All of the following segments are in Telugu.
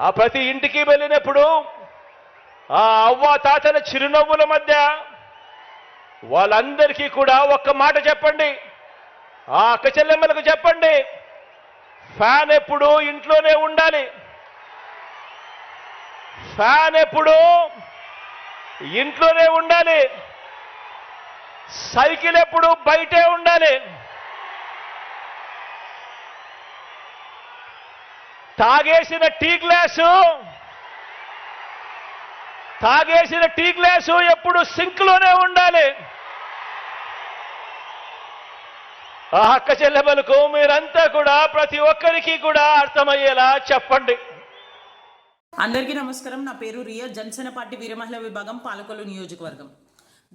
ఆ ప్రతి ఇంటికి వెళ్ళినప్పుడు ఆ అవ్వ తాతల చిరునవ్వుల మధ్య వాళ్ళందరికీ కూడా ఒక్క మాట చెప్పండి. ఆ అక్క చెల్లెమ్మలకు చెప్పండి. ఫ్యాన్ ఎప్పుడు ఇంట్లోనే ఉండాలి. ఫ్యాన్ ఎప్పుడు ఇంట్లోనే ఉండాలి. సైకిల్ ఎప్పుడు బయటే ఉండాలి. తాగేసిన టీ గ్లాసు. తాగేసిన టీ గ్లాసు ఎప్పుడు సింక్లోనే ఉండాలి. ఆ అక్క చెల్లెమలకు మీరంతా కూడా ప్రతి ఒక్కరికి కూడా అర్థమయ్యేలా చెప్పండి. అందరికీ నమస్కారం. నా పేరు రియా. జనసేన పార్టీ వీరమహిళ విభాగం పాలకొల్లు నియోజకవర్గం.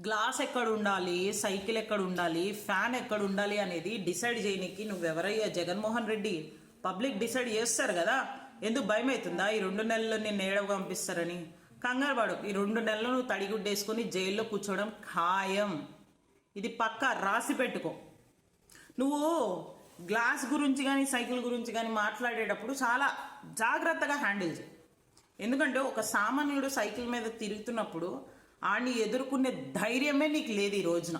గ్లాస్ ఎక్కడ ఉండాలి? సైకిల్ ఎక్కడ ఉండాలి? ఫ్యాన్ ఎక్కడ ఉండాలి అనేది డిసైడ్ చేయనికి నువ్వెవరయ్యా? జగన్మోహన్ రెడ్డి. పబ్లిక్ డిసైడ్ చేస్తారు కదా. ఎందుకు భయం అవుతుందా ఈ రెండు నెలల్లో నేను ఏడవ పంపిస్తారని. కంగారు పడు. ఈ రెండు నెలలు నువ్వు తడిగుడ్డేసుకొని జైల్లో కూర్చోవడం ఖాయం. ఇది పక్కా రాసి పెట్టుకో. నువ్వు గ్లాస్ గురించి కానీ సైకిల్ గురించి కానీ మాట్లాడేటప్పుడు చాలా జాగ్రత్తగా హ్యాండిల్ చేయి. ఎందుకంటే ఒక సామాన్యుడు సైకిల్ మీద తిరుగుతున్నప్పుడు ఆడిని ఎదుర్కొనే ధైర్యమే నీకు లేదు ఈ రోజున.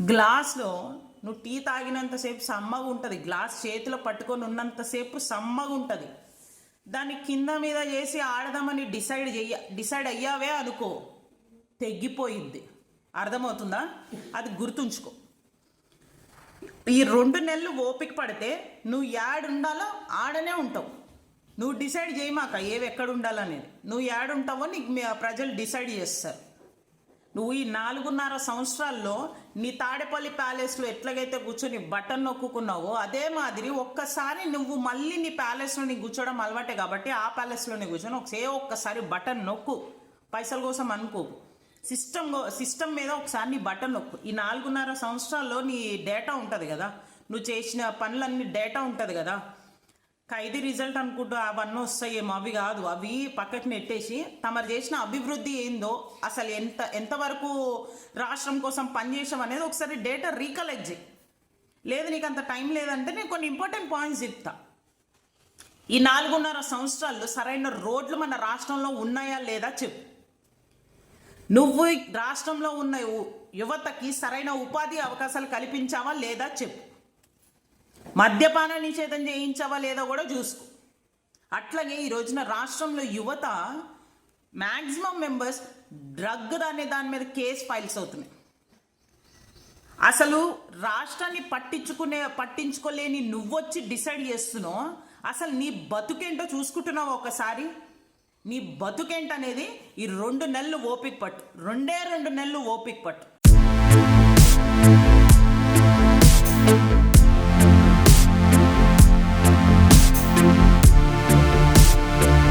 గ్లాస్లో నువ్వు టీ తాగినంతసేపు సమ్మగా ఉంటుంది. గ్లాస్ చేతిలో పట్టుకొని ఉన్నంతసేపు సమ్మగా ఉంటుంది. దాన్ని కింద మీద చేసి ఆడదామని డిసైడ్ చెయ్య డిసైడ్ అయ్యావే అనుకో. తెగ్గిపోయింది అర్థమవుతుందా? అది గుర్తుంచుకో. ఈ రెండు నెలలు ఓపిక పడితే నువ్వు యాడ్ ఉండాలో ఆడనే ఉంటావు. నువ్వు డిసైడ్ చేయమాక ఏవి ఎక్కడ ఉండాలనేది. నువ్వు యాడ్ ఉంటావో నీకు ప్రజలు డిసైడ్ చేస్తారు. నువ్వు ఈ నాలుగున్నర సంవత్సరాల్లో నీ తాడేపల్లి ప్యాలెస్లో ఎట్లాగైతే కూర్చొని బటన్ నొక్కుకున్నావో అదే మాదిరి ఒక్కసారి నువ్వు మళ్ళీ నీ ప్యాలెస్లో నీ కూర్చోవడం అలవాటే కాబట్టి ఆ ప్యాలెస్లోనే కూర్చొని ఒకసే ఒక్కసారి బటన్ నొక్కు. పైసల కోసం అనుకో. సిస్టమ్ సిస్టమ్ మీద ఒకసారి నీ బటన్ నొక్కు. ఈ నాలుగున్నర సంవత్సరాల్లో నీ డేటా ఉంటుంది కదా? నువ్వు చేసిన పనులన్నీ డేటా ఉంటుంది కదా? ఖైదీ రిజల్ట్ అనుకుంటూ అవన్నీ వస్తాయేమో అవి కాదు. అవి పక్కకి నెట్టేసి తమరు చేసిన అభివృద్ధి ఏందో అసలు ఎంత ఎంతవరకు రాష్ట్రం కోసం పనిచేసాం అనేది ఒకసారి డేటా రీకలెక్ట్ చేయి. లేదు నీకు అంత టైం లేదంటే నేను కొన్ని ఇంపార్టెంట్ పాయింట్స్ చెప్తా. ఈ నాలుగున్నర సంవత్సరాల్లో సరైన రోడ్లు మన రాష్ట్రంలో ఉన్నాయా లేదా చెప్పు. నువ్వు రాష్ట్రంలో ఉన్న యువతకి సరైన ఉపాధి అవకాశాలు కల్పించావా లేదా చెప్పు. మద్యపాన నిషేధం చేయించవా లేదా కూడా చూసుకో. అట్లాగే ఈ రోజున రాష్ట్రంలో యువత మ్యాక్సిమం మెంబర్స్ డ్రగ్ అనే దాని మీద కేసు ఫైల్స్ అవుతున్నాయి. అసలు రాష్ట్రాన్ని పట్టించుకునే పట్టించుకోలేని నువ్వొచ్చి డిసైడ్ చేస్తున్నావు. అసలు నీ బతుకేంటో చూసుకుంటున్నావు ఒకసారి? నీ బతుకేంటనేది ఈ రెండు నెలలు ఓపిక పట్టు. రెండే రెండు నెలలు ఓపిక పట్టు.